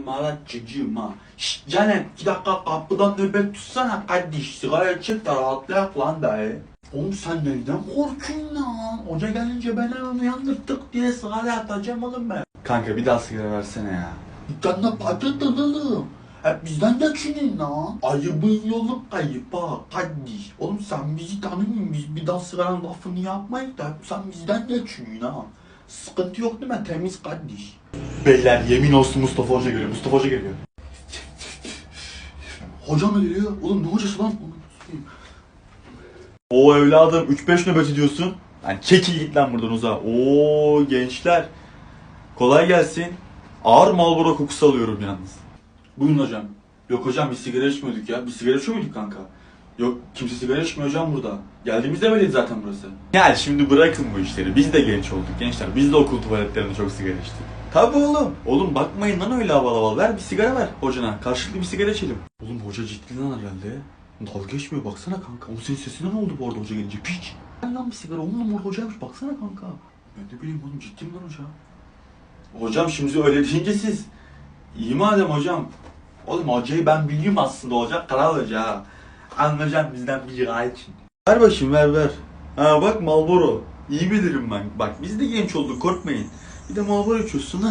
numaracıcığım ha. Şşt canım iki dakika kapıdan nöbet tutsana kardeş. Sigara çek de rahatlayak lan dayı. Oğlum sen neyden korkuyorsun lan? Hoca gelince ben hemen uyandırdık diye sigara atacağım oğlum ben. Kanka bir daha sigara versene ya. Dükkanına paket alalım. Hep bizden geçinin lan. Ayıbın yolu kayıp ha kardeş. Oğlum sen bizi tanımıyorsun. Biz bir daha sigaranın lafını yapmayız da hep sen bizden geçiyorsun ha. Sıkıntı yok değil mi? Temiz kardeş. Beyler yemin olsun Mustafa Hoca geliyor. Mustafa Hoca geliyor. Hoca mı geliyor? Oğlum ne hocası lan? O evladım 3-5 nöbet ediyorsun. Hani çekil git lan buradan uzağa. Oo gençler. Kolay gelsin. Ağır Marlboro kokusu alıyorum yalnız. Buyurun hocam. Yok hocam biz sigara içmiyorduk ya. Biz sigara içiyor muyduk kanka? Yok kimse sigara içmiyor hocam burada. Geldiğimizde böyleydi zaten burası. Yani şimdi bırakın bu işleri. Biz de genç olduk gençler. Biz de okul tuvaletlerinde çok sigara içtik. Tabi oğlum. Oğlum bakmayın lan öyle havalı havalı. Ver bir sigara ver hocana. Karşılıklı bir sigara içelim. Oğlum hoca ciddi lan herhalde. Dalga geçmiyor baksana kanka. Oğlum senin sesinden oldu bu arada hoca gelince. Piç. Ver lan bir sigara. On numara hocaymış baksana kanka. Ben de bileyim oğlum ciddi mi lan hoca? Hocam şimdi öyle deyince siz iyi madem hocam. Oğlum hocayı ben biliyorum aslında olacak kral hoca ha. Anlayacağım bizden bir gayet için. Ver bakayım ver ver. Ha bak Malboro. İyi bilirim ben. Bak biz de genç olduk korkmayın. Bir de Malboro içiyorsun.